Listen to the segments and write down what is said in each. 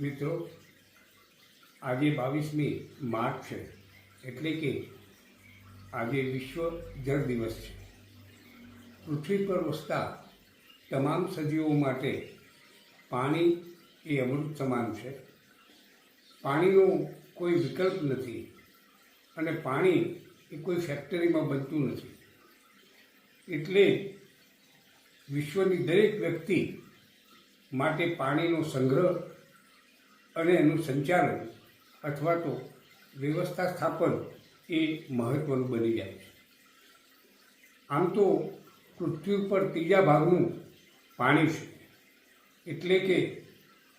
મિત્રો, આજે બાવીસમી માર્ચ છે, એટલે કે આજે વિશ્વ જળ દિવસ છે. પૃથ્વી પર વસતા તમામ સજીવો માટે પાણી એ અમૃત સમાન છે. પાણીનો કોઈ વિકલ્પ નથી અને પાણી એ કોઈ ફેક્ટરીમાં બનતું નથી. એટલે વિશ્વની દરેક વ્યક્તિ માટે પાણીનો સંગ્રહ અને એનું સંચાલન અથવા તો વ્યવસ્થા સ્થાપન એ મહત્ત્વનું બની જાય છે. આમ તો પૃથ્વી ઉપર ત્રીજા ભાગનું પાણી છે. એટલે કે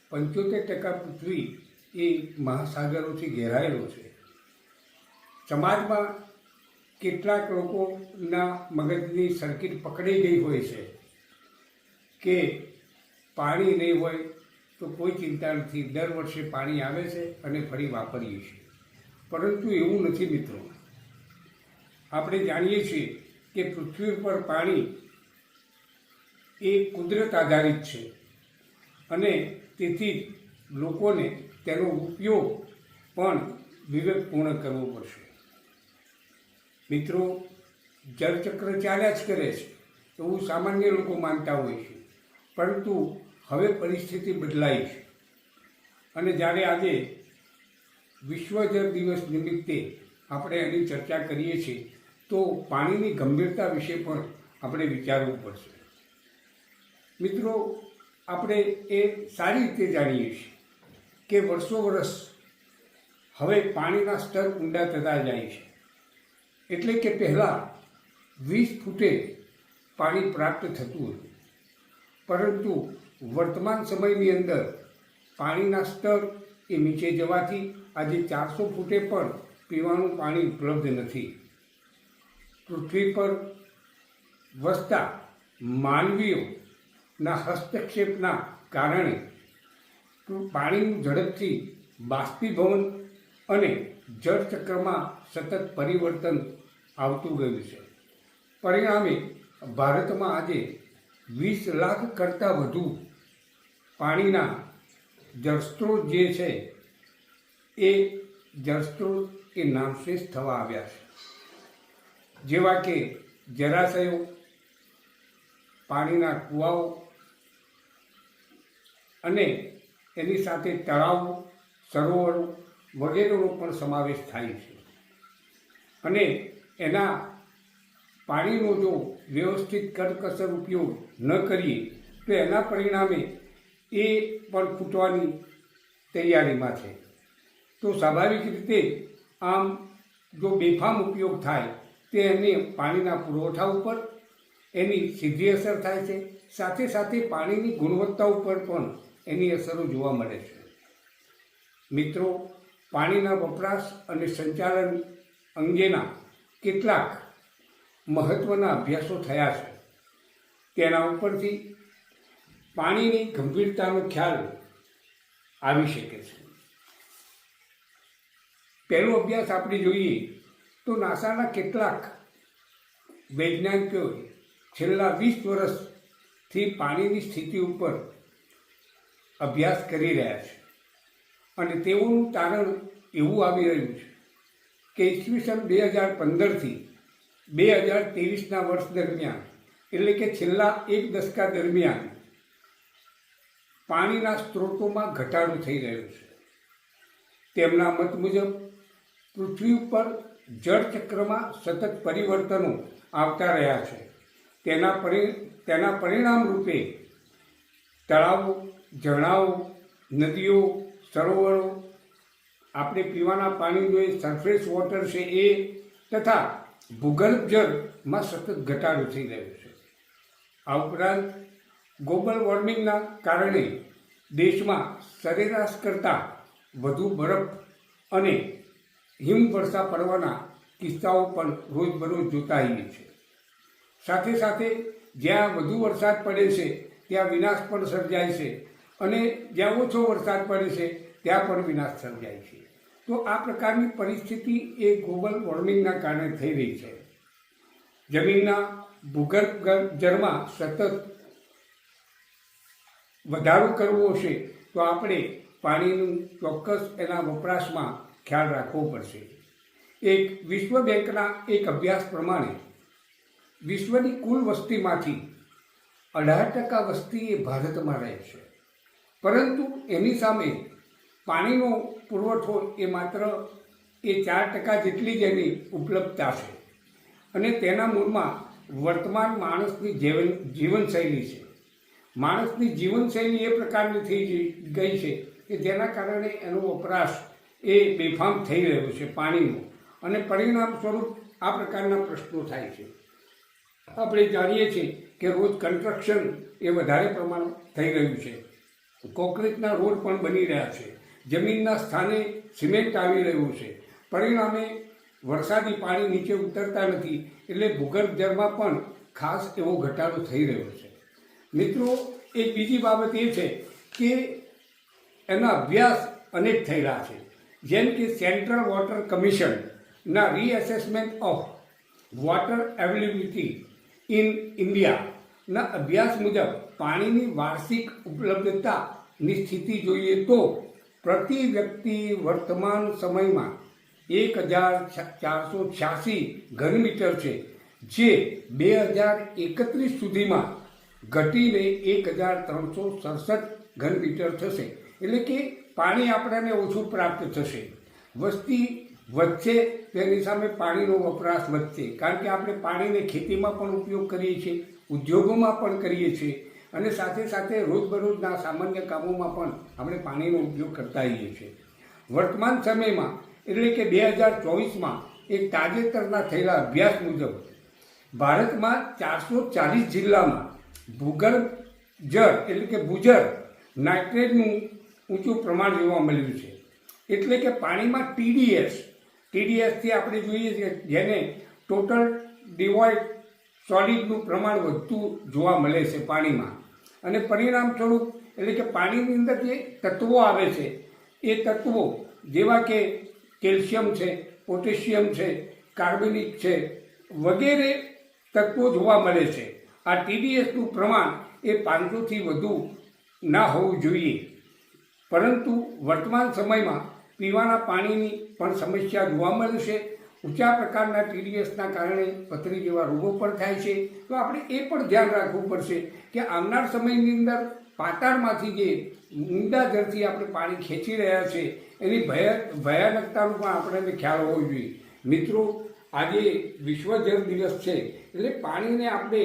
પંચોતેર ટકા પૃથ્વી એ મહાસાગરોથી ઘેરાયેલો છે. સમાજમાં કેટલાક લોકોના મગજની સર્કિટ પકડી ગઈ હોય છે કે પાણી નહીં હોય તો કોઈ ચિંતા નથી દર વર્ષે પાણી આવે છે અને ફરી વાપરીએ છીએ. પરંતુ એવું નથી મિત્રો. આપણે જાણીએ છીએ કે પૃથ્વી ઉપર પાણી એ કુદરત આધારિત છે અને તેથી લોકોને તેનો ઉપયોગ પણ વિવેકપૂર્ણ કરવો પડશે. મિત્રો જળચક્ર ચાલ્યા જ કરે છે. એવું સામાન્ય લોકો માનતા હોય છે. પરંતુ હવે પરિસ્થિતિ બદલાઈ છે. અને જ્યારે આજે વિશ્વ દિવસ નિમિત્તે આપણે એની ચર્ચા કરીએ છીએ, તો પાણીની ગંભીરતા વિશે પણ આપણે વિચારવું પડશે. મિત્રો, આપણે એ સારી રીતે જાણીએ છીએ કે વર્ષો વર્ષ હવે પાણીના સ્તર ઊંડા થતા જાય છે. એટલે કે પહેલાં વીસ ફૂટે પાણી પ્રાપ્ત થતું હતું. પરંતુ વર્તમાન સમયની અંદર પાણીના સ્તર એ નીચે જવાથી આજે ચારસો ફૂટે પણ પીવાનું પાણી ઉપલબ્ધ નથી. પૃથ્વી પર વસતા માનવીઓના હસ્તક્ષેપના કારણે પાણીનું ઝડપથી બાષ્પીભવન અને જળચક્રમાં સતત પરિવર્તન આવતું ગયું છે. પરિણામે ભારતમાં આજે વીસ લાખ કરતાં વધુ પાણીના જળસ્ત્રોત જે છે, એ જળસ્ત્રોત એ નામશેષ થવા આવ્યા છે. જેવા કે જળાશયો, પાણીના કૂવાઓ અને એની સાથે તળાવો, સરોવરો વગેરેનો પણ સમાવેશ થાય છે. અને એના પાણીનો જો વ્યવસ્થિત કરકસર ઉપયોગ ન કરીએ, તો એના પરિણામે એ પણ ફૂટવાની તૈયારીમાં છે. તો સ્વાભાવિક રીતે આમ જો બેફામ ઉપયોગ થાય, તે એને પાણીના પુરવઠા ઉપર એની સીધી અસર થાય છે. સાથે સાથે પાણીની ગુણવત્તા ઉપર પણ એની અસરો જોવા મળે છે. મિત્રો, પાણીના વપરાશ અને સંચાલન અંગેના કેટલાક મહત્ત્વના અભ્યાસો થયા છે. તેના ઉપરથી પાણીની ગંભીરતાનો ખ્યાલ આવી શકે છે. પહેલો અભ્યાસ આપણે જોઈએ તો નાસાના કેટલાક વૈજ્ઞાનિકોએ છેલ્લા વીસ વર્ષથી પાણીની સ્થિતિ ઉપર અભ્યાસ કરી રહ્યા છે. અને તેઓનું તારણ એવું આવી રહ્યું છે કે ઈસવીસન બે હજાર પંદરથી બે હજાર ત્રેવીસના વર્ષ દરમિયાન, એટલે કે છેલ્લા એક દશકા દરમિયાન પાણીના સ્ત્રોતોમાં ઘટાડો થઈ રહ્યો છે. તેમના મત મુજબ, પૃથ્વી ઉપર જળચક્રમાં સતત પરિવર્તનો આવતા રહ્યા છે. તેના પરિ, તેના પરિણામ રૂપે તળાવો, ઝરણાઓ, નદીઓ, સરોવરો, આપણે પીવાના પાણીનું એ સરફેસ વોટર છે એ, તથા ભૂગર્ભ જળમાં સતત ઘટાડો થઈ રહ્યો છે. આ ઉપરાંત ગ્લોબલ વોર્મિંગના કારણે દેશમાં સરેરાશ કરતાં વધુ બરફ અને હિમવર્ષા પડવાના કિસ્સાઓ પણ રોજબરોજ જોતા આવીએ છે સાથે સાથે જ્યાં વધુ વરસાદ પડે છે, ત્યાં વિનાશ પણ સર્જાય છે અને જ્યાં ઓછો વરસાદ પડે છે, ત્યાં પણ વિનાશ સર્જાય છે. તો આ પ્રકારની પરિસ્થિતિ એ ગ્લોબલ વોર્મિંગના કારણે થઈ રહી છે. જમીનના ભૂગર્ભ જળમાં સતત વધારો કરવો હશે તો આપણે પાણીનું ચોક્કસ એના વપરાશમાં ખ્યાલ રાખવો પડશે. એક વિશ્વ બેંકના એક અભ્યાસ પ્રમાણે વિશ્વની કુલ વસ્તીમાંથી અઢાર ટકા વસ્તી એ ભારતમાં રહે છે. પરંતુ એની સામે પાણીનો પુરવઠો એ માત્ર એ ચાર ટકા જેટલી જ એની ઉપલબ્ધતા છે. અને તેના મૂળમાં વર્તમાન માણસની જીવન જીવનશૈલી છે. માણસની જીવનશૈલી એ પ્રકારની થઈ ગઈ છે કે જેના કારણે એનો વપરાશ એ બેફામ થઈ રહ્યો છે પાણીનો. અને પરિણામ સ્વરૂપ આ પ્રકારના પ્રશ્નો થાય છે. આપણે જાણીએ છીએ કે રોજ કન્સ્ટ્રક્શન એ વધારે પ્રમાણ થઈ રહ્યું છે. કોંક્રિટના રોડ પણ બની રહ્યા છે. જમીનના સ્થાને સિમેન્ટ આવી રહ્યું છે. પરિણામે વરસાદી પાણી નીચે ઉતરતા નથી, એટલે ભૂગર્ભ જળમાં પણ ખાસ એવો ઘટાડો થઈ રહ્યો છે. મિત્રો એક બીજી બાબત એ છે કે એના અભ્યાસ અનેક રહ્યા છે. જેમ કે central water કમિશનના reassessment of water availability in ઇન્ડિયાના અભ્યાસ મુજબ પાણીની વાર્ષિક ઉપલબ્ધતાની સ્થિતિ જોઈએ તો પ્રતિ વ્યક્તિ વર્તમાન સમયમાં એક હજાર ચારસો છ્યાસી ઘનમીટર છે, જે બે હજાર એકત્રીસ સુધીમાં ઘટીને એક હજાર ત્રણસો સડસઠ ઘનમીટર થશે. એટલે કે પાણી આપણને ઓછું પ્રાપ્ત થશે. વસ્તી વધશે, તેની સામે પાણીનો વપરાશ વધશે. કારણ કે આપણે પાણીને ખેતીમાં પણ ઉપયોગ કરીએ છીએ, ઉદ્યોગોમાં પણ કરીએ છીએ. અને સાથે સાથે રોજબરોજના સામાન્ય કામોમાં પણ આપણે પાણીનો ઉપયોગ કરતા હોઈએ છીએ. વર્તમાન સમયમાં, એટલે કે બે હજાર ચોવીસમાં, એક તાજેતરના થયેલા અભ્યાસ મુજબ, ભારતમાં ચારસો ચાલીસ જિલ્લામાં ભૂગર્ભ જળ એટલે કે ભૂજળ નાઇટ્રેટનું ઊંચું પ્રમાણ જોવા મળ્યું છે. એટલે કે પાણીમાં ટીડીએસ ટીડીએસથી આપણે જોઈએ છીએ જેને ટોટલ ડિવોઇડ સોલિડનું પ્રમાણ વધતું જોવા મળે છે પાણીમાં. અને પરિણામ સ્વરૂપ એટલે કે પાણીની અંદર જે તત્વો આવે છે, એ તત્વો જેવા કે કેલ્શિયમ છે, પોટેશિયમ છે, કાર્બનિક છે, વગેરે તત્વો જોવા મળે છે. આ ટીડીએસનું પ્રમાણ એ પાંચસોથી વધુ ના હોવું જોઈએ. પરંતુ વર્તમાન સમયમાં પીવાના પાણીની પણ સમસ્યા જોવા મળે છે. ઊંચા પ્રકારના ટીડીએસના કારણે પથરી જેવા રોગો પણ થાય છે. તો આપણે એ પણ ધ્યાન રાખવું પડશે કે આવનાર સમયની અંદર પાતાળમાંથી જે ઊંડા જળથી આપણે પાણી ખેંચી રહ્યા છે, એની ભય, ભયાનકતાનો પણ આપણને ખ્યાલ હોવો જોઈએ. મિત્રો, આજે વિશ્વ જળ દિવસ છે. એટલે પાણીને આપણે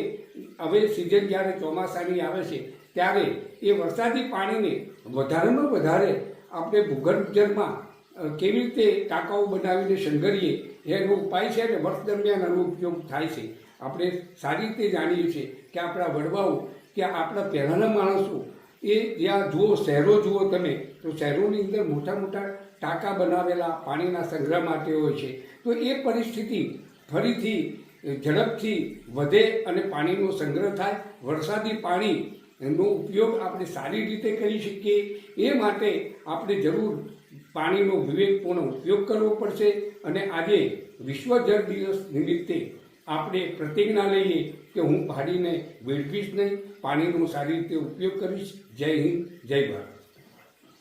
હવે સિઝન જ્યારે ચોમાસાની આવે છે, ત્યારે એ વરસાદી પાણીને વધારેમાં વધારે આપણે ભૂગર્ભ જળમાં કેવી રીતે ટાંકાઓ બનાવીને સંઘરીએ, એનો ઉપાય છે અને વર્ષ દરમિયાન આનો ઉપયોગ થાય છે. આપણે સારી રીતે જાણીએ છીએ કે આપણા વડવાઓ, કે આપણા પહેલાંના માણસો, એ જ્યાં જુઓ, શહેરો જુઓ તમે, તો શહેરોની અંદર મોટા મોટા ટાંકા બનાવેલા પાણીના સંગ્રહ માટે હોય છે. તો એ પરિસ્થિતિ ફરીથી ઝડપથી વધે અને પાણીનો સંગ્રહ થાય. વરસાદી પાણી એનો ઉપયોગ આપણે સારી રીતે કરી શકીએ. એ માટે આપણે જરૂર પાણીનો વિવેકપૂર્ણ ઉપયોગ કરવો પડશે અને આજે વિશ્વ જળ દિવસ નિમિત્તે આપણે પ્રતિજ્ઞા લઈએ કે હું પાણીને વેડવીશ નહીં. પાણીનો સારી રીતે ઉપયોગ કરીશ. જય હિન્દ, જય ભારત.